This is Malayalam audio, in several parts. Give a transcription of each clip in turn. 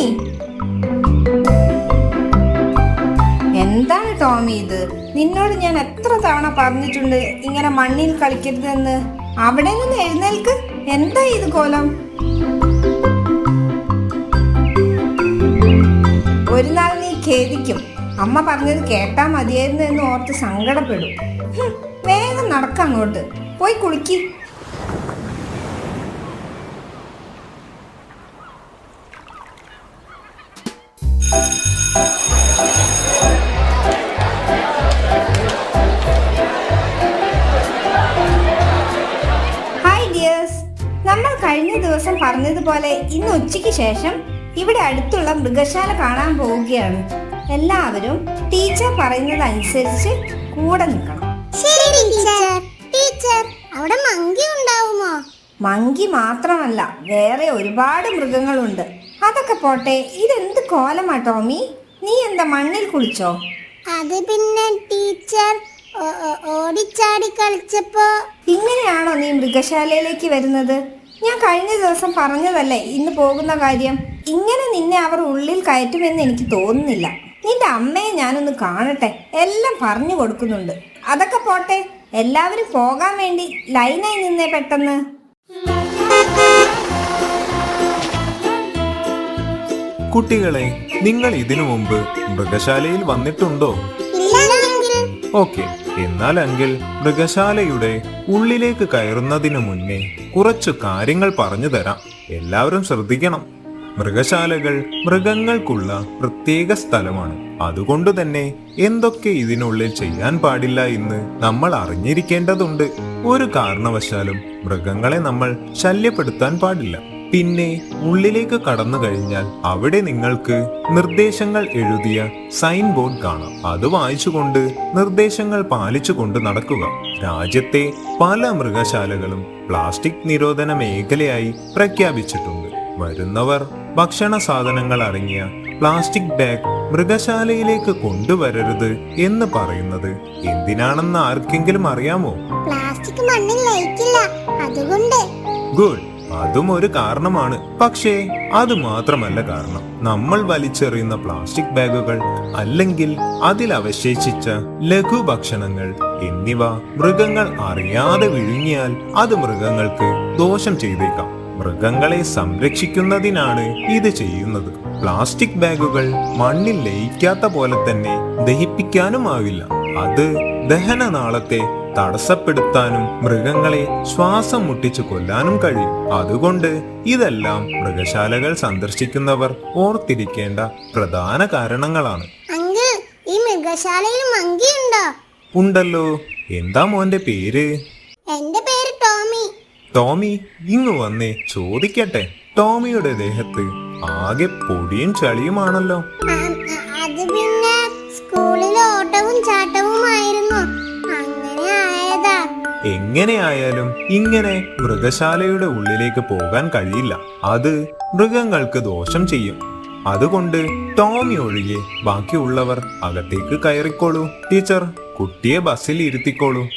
ടോമി? എന്താണ് ടോമി ഇത്? നിന്നോട് ഞാൻ എത്ര തവണ പറഞ്ഞിട്ടുണ്ട് ഇങ്ങനെ മണ്ണിൽ കളിക്കരുതെന്ന്. അവിടെ നിന്ന് എഴുന്നേൽക്ക്. എന്താ ഇത് കോലം? ഒരു നാൾ നീ ഖേദിക്കും. അമ്മ പറഞ്ഞത് കേട്ടാ മതിയായിരുന്നു എന്ന് ഓർത്ത് സങ്കടപ്പെടും. വേഗം നടക്കാം അങ്ങോട്ട്. പോയി കുളിക്ക്. പറഞ്ഞതുപോലെ ഇന്ന് ഉച്ചയ്ക്ക് ശേഷം ഇവിടെ അടുത്തുള്ള മൃഗശാല കാണാൻ പോവുകയാണ്. എല്ലാവരും ടീച്ചർ പറയുന്നത് അനുസരിച്ച് കൂടെ നിൽക്കണം. ശരി ടീച്ചർ. ടീച്ചർ അവിടെ മങ്കി ഉണ്ടാവുമോ? മങ്കി മാത്രമല്ല വേറെ ഒരുപാട് മൃഗങ്ങളുണ്ട്. അതൊക്കെ പോട്ടെ ഇതെന്ത് കോലമാ ടോമി? നീ എന്താ മണ്ണിൽ കുളിച്ചോ? അത് പിന്നെ ടീച്ചർ ഓടിച്ചാടി കളിച്ചപ്പോ ഇങ്ങനെയാണോ നീ മൃഗശാലയിലേക്ക് വരുന്നത്? ഞാൻ കഴിഞ്ഞ ദിവസം പറഞ്ഞതല്ലേ ഇന്ന് പോകുന്ന കാര്യം? ഇങ്ങനെ നിന്നെ അവർ ഉള്ളിൽ കയറ്റുമെന്ന് എനിക്ക് തോന്നുന്നില്ല. നിന്റെ അമ്മയെ ഞാനൊന്ന് കാണട്ടെ എല്ലാം പറഞ്ഞു കൊടുക്കുന്നുണ്ട്. അതൊക്കെ പോട്ടെ എല്ലാവരും പോകാൻ വേണ്ടി ലൈനായി നിന്നേ പെട്ടെന്ന്. കുട്ടികളെ നിങ്ങൾ ഇതിനു മുമ്പ് മൃഗശാലയിൽ വന്നിട്ടുണ്ടോ? ഇല്ലെങ്കിൽ ഓക്കെ. എന്നാൽ എങ്കിൽ മൃഗശാലയുടെ ഉള്ളിലേക്ക് കയറുന്നതിനു മുന്നേ കുറച്ചു കാര്യങ്ങൾ പറഞ്ഞു തരാം. എല്ലാവരും ശ്രദ്ധിക്കണം. മൃഗശാലകൾ മൃഗങ്ങൾക്കുള്ള പ്രത്യേക സ്ഥലമാണ്. അതുകൊണ്ട് തന്നെ എന്തൊക്കെ ഇതിനുള്ളിൽ ചെയ്യാൻ പാടില്ല എന്ന് നമ്മൾ അറിഞ്ഞിരിക്കേണ്ടതുണ്ട്. ഒരു കാരണവശാലും മൃഗങ്ങളെ നമ്മൾ ശല്യപ്പെടുത്താൻ പാടില്ല. പിന്നെ ഉള്ളിലേക്ക് കടന്നു കഴിഞ്ഞാൽ അവിടെ നിങ്ങൾക്ക് നിർദ്ദേശങ്ങൾ എഴുതിയ സൈൻ ബോർഡ് കാണാം. അത് വായിച്ചുകൊണ്ട് നിർദ്ദേശങ്ങൾ പാലിച്ചുകൊണ്ട് നടക്കുക. രാജ്യത്തെ പല മൃഗശാലകളും പ്ലാസ്റ്റിക് നിരോധന മേഖലയായി പ്രഖ്യാപിച്ചിട്ടുണ്ട്. വരുന്നവർ ഭക്ഷണ സാധനങ്ങൾ അടങ്ങിയ പ്ലാസ്റ്റിക് ബാഗ് മൃഗശാലയിലേക്ക് കൊണ്ടുവരരുത് എന്ന് പറയുന്നത് എന്തിനാണെന്ന് ആർക്കെങ്കിലും അറിയാമോ? പ്ലാസ്റ്റിക് മണ്ണിൽ ലയിക്കില്ല. അതുകൊണ്ട് ഗുഡ്. അതും ഒരു കാരണമാണ്. പക്ഷേ അത് മാത്രമല്ല കാരണം. നമ്മൾ വലിച്ചെറിയുന്ന പ്ലാസ്റ്റിക് ബാഗുകൾ അല്ലെങ്കിൽ അതിൽ അവശേഷിച്ച ലഘുഭക്ഷണങ്ങൾ എന്നിവ മൃഗങ്ങൾ അറിയാതെ വിഴുങ്ങിയാൽ അത് മൃഗങ്ങൾക്ക് ദോഷം ചെയ്തേക്കാം. മൃഗങ്ങളെ സംരക്ഷിക്കുന്നതിനാണ് ഇത് ചെയ്യുന്നത്. പ്ലാസ്റ്റിക് ബാഗുകൾ മണ്ണിൽ ലയിക്കാത്ത പോലെ തന്നെ ദഹിപ്പിക്കാനുമാവില്ല. അത് ദഹനനാളത്തെ തടസ്സപ്പെടുത്താനും മൃഗങ്ങളെ ശ്വാസം മുട്ടിച്ചു കൊല്ലാനും കഴിയും. അതുകൊണ്ട് ഇതെല്ലാം മൃഗശാലകൾ സന്ദർശിക്കുന്നവർ ഓർത്തിരിക്കേണ്ട പ്രധാന കാരണങ്ങളാണ്. ഈ മൃഗശാലയിൽ മങ്കി ഉണ്ടോ? ഉണ്ടല്ലോ. എന്താ മോന്റെ പേര്? എന്റെ പേര് ടോമി. ടോമി ഇങ്ങു വന്നേ ചോദിക്കട്ടെ. ടോമിയുടെ ദേഹത്ത് ആകെ പൊടിയും ചളിയുമാണല്ലോ. അത് പിന്നെ എങ്ങനെയായാലും ഇങ്ങനെ മൃഗശാലയുടെ ഉള്ളിലേക്ക് പോകാൻ കഴിയില്ല. അത് മൃഗങ്ങൾക്ക് ദോഷം ചെയ്യും. അതുകൊണ്ട് ടോമി ഒഴികെ ബാക്കിയുള്ളവർ അകത്തേക്ക് കയറിക്കോളൂ. ടീച്ചർ കുട്ടിയെ ബസ്സിൽ ഇരുത്തിക്കോളൂ.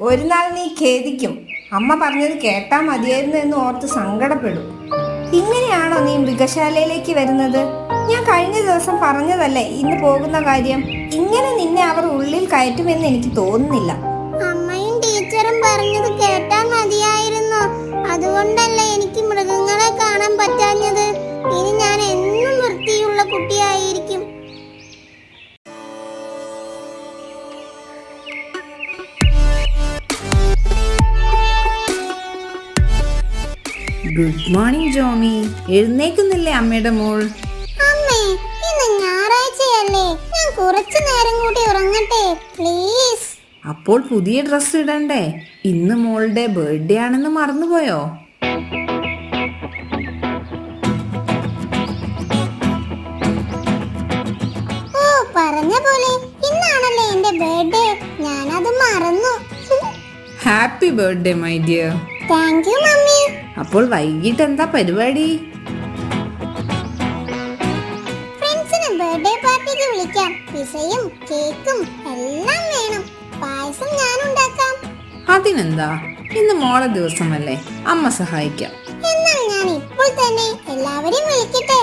ഒരു നാൾ നീ ഖേദിക്കും. അമ്മ പറഞ്ഞത് കേട്ടാ മതിയായിരുന്നു എന്ന് ഓർത്ത് സങ്കടപ്പെടും. ഇങ്ങനെയാണോ നീ മൃഗശാലയിലേക്ക് വരുന്നത്? ഞാൻ കഴിഞ്ഞ ദിവസം പറഞ്ഞതല്ലേ ഇന്ന് പോകുന്ന കാര്യം? ഇങ്ങനെ നിന്നെ അവർ ഉള്ളിൽ കയറ്റുമെന്ന് എനിക്ക് തോന്നുന്നില്ല. Good morning Jomy. എഴുന്നേക്കുന്നില്ലേ അമ്മയുടെ മോൾ? അമ്മേ ഇന്ന് ഞായറാഴ്ചയല്ലേ. ഞാൻ കുറച്ചു നേരം കൂടി ഉറങ്ങട്ടെ പ്ലീസ്. അപ്പോൾ പുതിയ ഡ്രസ് ഇടണ്ടേ? ഇന്ന് മോളുടെ ബർത്ത്ഡേ ആണെന്ന് മറന്നുപോയോ? ഓ പറഞ്ഞ പോലെ ഇന്നാണല്ലേ എന്റെ ബർത്ത്ഡേ. ഞാനത് മറന്നു. Happy birthday my dear thank you mummy. അപ്പോൾ വൈകിട്ട് എന്താ പരിപാടി ബർത്ത്ഡേ പാർട്ടിക്ക് വിളിക്കാം. പിസയും കേക്കും എല്ലാം വേണം. പായസം ഞാൻ ഉണ്ടാക്കാം അതിനെന്താ? ഇന്ന് മോളെ ദിവസമല്ലേ? അമ്മ സഹായിക്കാം. എന്നാൽ ഞാൻ ഇപ്പോൾ തന്നെ എല്ലാവരെയും വിളിക്കട്ടെ.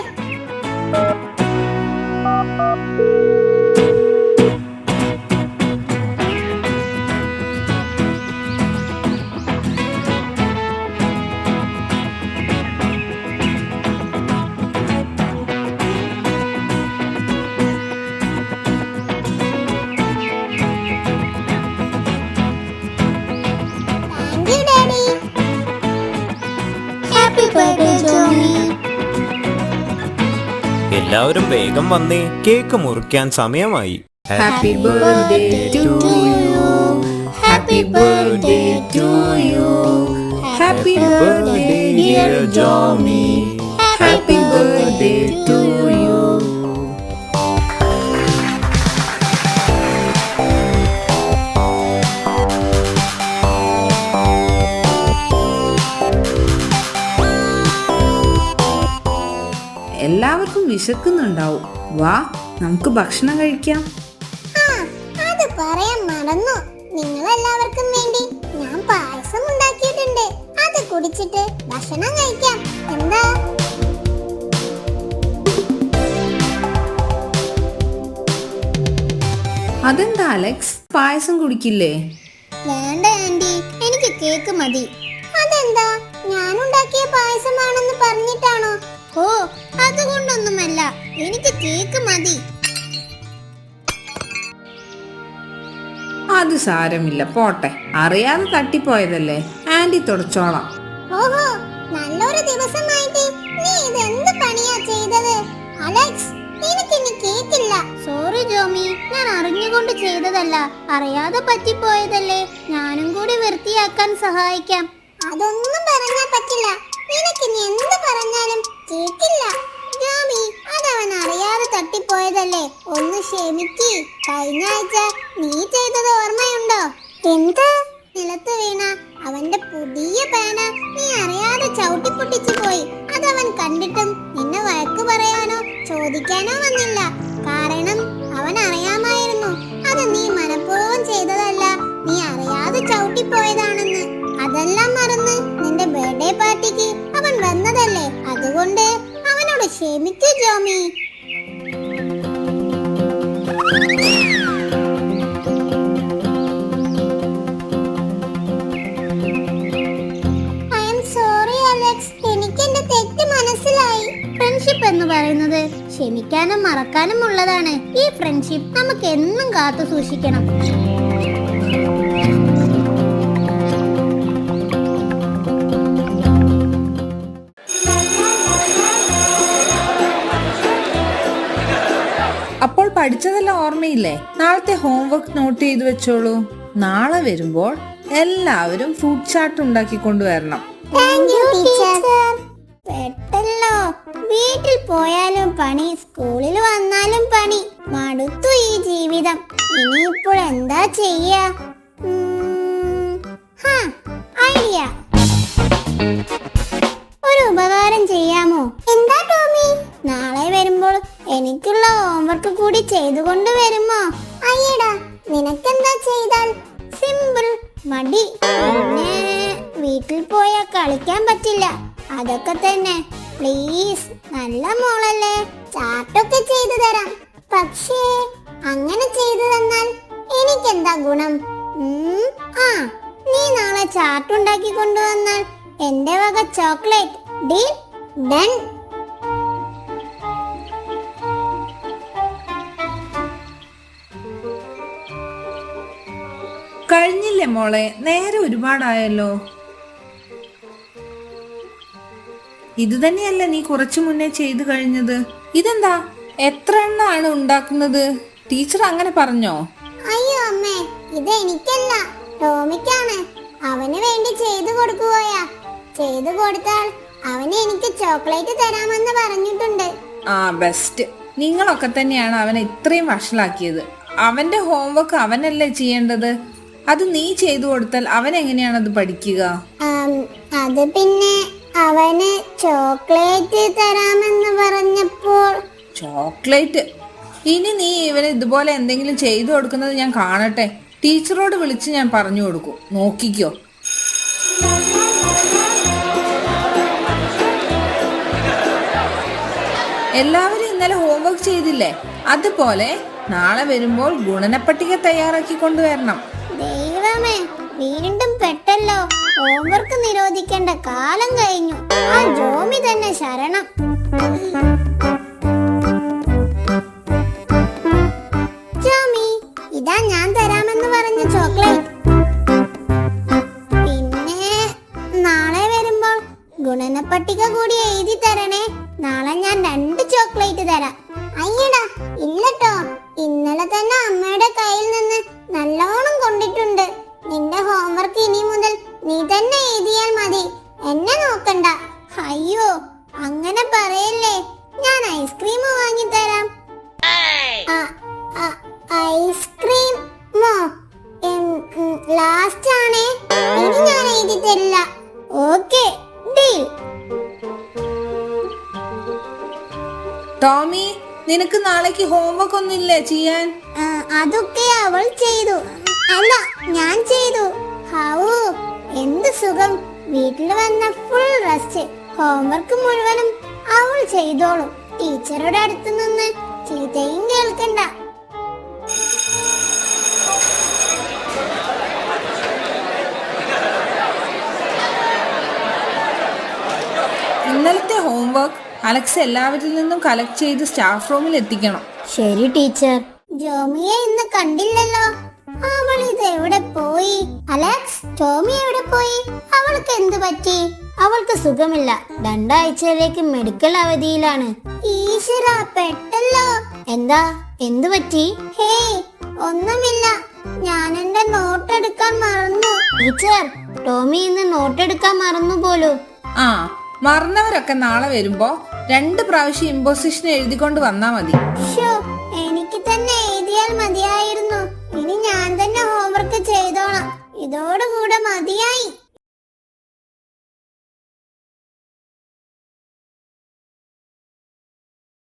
എല്ലാവരും വേഗം വന്നേ. കേക്ക് മുറിക്കാൻ സമയമായി. Happy birthday to you happy birthday to you happy birthday dear Jomi happy birthday എല്ലാവർക്കും വിശക്കുന്നുണ്ടാവും. വാ നമുക്ക് ഭക്ഷണം കഴിക്കാം. അത് പറയാൻ മറന്നു. നിങ്ങൾ എല്ലാവർക്കും വേണ്ടി ഞാൻ പായസം ഉണ്ടാക്കിയിട്ടുണ്ട്. അത് കുടിച്ചിട്ട് ഭക്ഷണം കഴിക്കാം. എന്താ? അതെന്താ അലക്സ്? പായസം കുടിക്കില്ലേ? വേണ്ട ആന്റി. എനിക്ക് കേക്ക് മതി. അതെന്താ? ഞാൻ ഉണ്ടാക്കിയ പായസമാണെന്ന് പറഞ്ഞിട്ടാണോ? ഓ അതുകൊണ്ടൊന്നുമല്ല. എനിക്ക് കേക്ക് മതി. അത് സാരമില്ല പോട്ടെ. അറിയാതെ തട്ടിപ്പോയതല്ലേ? ആന്റി തുടച്ചോളാം. ഓഹോ നല്ലൊരു ദിവസമായിട്ട് നീ ഇത് എന്ത് പണിയാ ചെയ്തത്? അലക്സ് എനിക്കിനി കേക്കില്ല. സോറി ജോമി. ഞാൻ അറിഞ്ഞുകൊണ്ട് ചെയ്തതല്ല. അറിയാതെ പറ്റിപ്പോയതല്ലേ? ഞാനും കൂടി വൃത്തിയാക്കാൻ സഹായിക്കാം. അതൊന്നും പറഞ്ഞാൽ പറ്റില്ല. നിനക്കിനി എന്ത് പറഞ്ഞാലും കേക്കില്ല ഗാമി അതവൻ അറിയാതെ തട്ടിപ്പോയതല്ലേ? ഒന്ന് ക്ഷമിക്ക്. കഴിഞ്ഞ ആഴ്ച നീ ചെയ്തത് ഓർമ്മയുണ്ടോ? എന്ത്? നിലത്ത് വീണ അവന്റെ പുതിയ പേന നീ അറിയാതെ ചവിട്ടിപ്പൊട്ടിച്ചു പോയി. അതവൻ കണ്ടിട്ടും നിന്നെ വഴക്ക് പറയാനോ ചോദിക്കാനോ വന്നില്ല. കാരണം അവൻ അറിയാമായിരുന്നു. അത് നീ മനഃപൂർവം ചെയ്തതല്ല. നീ അറിയാതെ ചവിട്ടിപ്പോയതാണെന്ന്. അതെല്ലാം മനസ്സിലായി. ജോമി എന്ന് പറയുന്നത് ക്ഷമിക്കാനും മറക്കാനും ഉള്ളതാണ്. ഈ ഫ്രണ്ട്ഷിപ്പ് നമുക്ക് എന്നും കാത്തു സൂക്ഷിക്കണം. ഓർമ്മയില്ലേ നാളത്തെ ഹോംവർക്ക് നോട്ട് ചെയ്തു വെച്ചോളൂ. നാളെ വരുമ്പോൾ എല്ലാവരും ഫ്രൂട്ട് ചാട്ട് ഉണ്ടാക്കി കൊണ്ടുവരണം. വീട്ടിൽ പോയാലും പണി സ്കൂളിൽ വന്നാലും പണി. മടുത്തു ഈ ജീവിതം. ഇനിയിപ്പോൾ എന്താ ചെയ്യാ? ഐഡിയ ഒരു ഉപകാരം ചെയ്യാമോ? എന്താ ടോമി? നാളെ വരുമ്പോൾ എനിക്കുള്ള ഹോംവർക്ക് കൂടി ചെയ്തുകൊണ്ട് വരുമോ? അയ്യടാ നിനക്കെന്താ ചെയ്താൽ? സിമ്പിൾ മടി. പിന്നെ വീട്ടിൽ പോയാൽ കളിക്കാൻ പറ്റില്ല. അതൊക്കെ തന്നെ. പ്ലീസ് നല്ല മോളല്ലേ. ചാട്ടൊക്കെ ചെയ്തു തരാം. പക്ഷേ അങ്ങനെ ചെയ്തു തന്നാൽ എനിക്കെന്താ ഗുണം? ആ നീ നാളെ ചാട്ടുണ്ടാക്കി കൊണ്ടുവന്നാൽ എന്റെ വക ചോക്ലേറ്റ് ഡീൽ ഡൺ. കഴിഞ്ഞില്ലേ മോളെ? നേരെ ഒരുപാടായല്ലോ. ഇത് തന്നെയല്ല നീ കുറച്ചു മുന്നേ ചെയ്തു കഴിഞ്ഞത്? ഇതെന്താ? എത്ര എണ്ണാണ് ഉണ്ടാക്കുന്നത്? ടീച്ചർ അങ്ങനെ പറഞ്ഞോ? അയ്യോ അമ്മേ ഇത് എനിക്കല്ല. ടോമിക്കാണ് അവന് വേണ്ടി ചെയ്തു കൊടുക്കുകയാ ചെയ്തു കൊടുത്താൽ അവന് എനിക്ക് ചോക്ലേറ്റ് തരാമെന്ന് പറഞ്ഞിട്ടുണ്ട്. ആ ബെസ്റ്റ് നിങ്ങളൊക്കെ തന്നെയാണ് അവനെ ഇത്രയും വഷളാക്കിയത്. അവന്റെ ഹോംവർക്ക് അവനല്ലേ ചെയ്യേണ്ടത്? അത് നീ ചെയ്തു കൊടുത്താൽ അവൻ എങ്ങനെയാണ് അത് പഠിക്കുക? അത് പിന്നെ അവന് ചോക്ലേറ്റ് തരാമെന്ന് പറഞ്ഞപ്പോൾ ചോക്ലേറ്റ്? ഇനി നീ ഇവന് ഇതുപോലെ എന്തെങ്കിലും ചെയ്തു കൊടുക്കുന്നത് ഞാൻ കാണട്ടെ. ടീച്ചറോട് വിളിച്ച് ഞാൻ പറഞ്ഞു കൊടുക്കും. നോക്കിക്കോ. എല്ലാവരും ഇന്നലെ ഹോംവർക്ക് ചെയ്തില്ലേ? അതുപോലെ നാളെ വരുമ്പോൾ ഗുണനപ്പട്ടിക തയ്യാറാക്കി കൊണ്ടുവരണം. വീണ്ടും പെട്ടല്ലോ. ഹോംവർക്ക് നിരോധിക്കേണ്ട കാലം കഴിഞ്ഞു. ആ ജോമി തന്നെ ശരണം. നാളേക്ക് ഹോംവർക്ക് ഒന്നുമില്ലേ ചെയ്യാൻ? അതൊക്കെ അവൾ ചെയ്തു. അല്ല ഞാൻ ചെയ്തു. ഹാവൂ എന്ത് സുഖം. വീട്ടിൽ വന്ന ഫുൾ റെസ്റ്റ് ഹോംവർക്ക് മുഴുവനും അവൾ ചെയ്തോളും. ടീച്ചറുടെ അടുത്ത് നിന്ന് ചീത്തയും കേൾക്കണ്ട. ഇന്നലത്തെ ഹോംവർക്ക് അലക്സ് എല്ലാവരിൽ നിന്നും കളക്ട് ചെയ്ത് സ്റ്റാഫ് റൂമിൽ എത്തിക്കണം. ശരി ടീച്ചർ. ജോമിയെ ഇന്ന് കണ്ടില്ലല്ലോ. അവൾ ഇത് എവിടെ പോയി? അലക്സ് ടോമി എവിടെ പോയി? അവൾക്ക് എന്ത് പറ്റി? അവൾക്ക് സുഖമില്ല. രണ്ടാഴ്ചയിലേക്ക് മെഡിക്കൽ അവധിയിലാണ്. ഈശ്വര പെട്ടല്ലോ. എന്താ? എന്തു പറ്റി? ഹേയ് ഒന്നുമില്ല. ഞാൻ എന്റെ നോട്ട് എടുക്കാൻ മറന്നു. ടീച്ചർ ടോമി ഇന്ന് നോട്ട് എടുക്കാൻ മറന്നു പോലും. ആ മറന്നവരൊക്കെ നാളെ വരുമ്പോ രണ്ട് പ്രാവശ്യം ഇമ്പോസിഷൻ എഴുതിക്കൊണ്ട് വന്നാ മതി. എനിക്ക് തന്നെ എഴുതിയാൽ മതിയായിരുന്നു. ഇനി ഞാൻ തന്നെ ഹോംവർക്ക് ചെയ്തോളാം. ഇതോടുകൂടെ മതിയായി.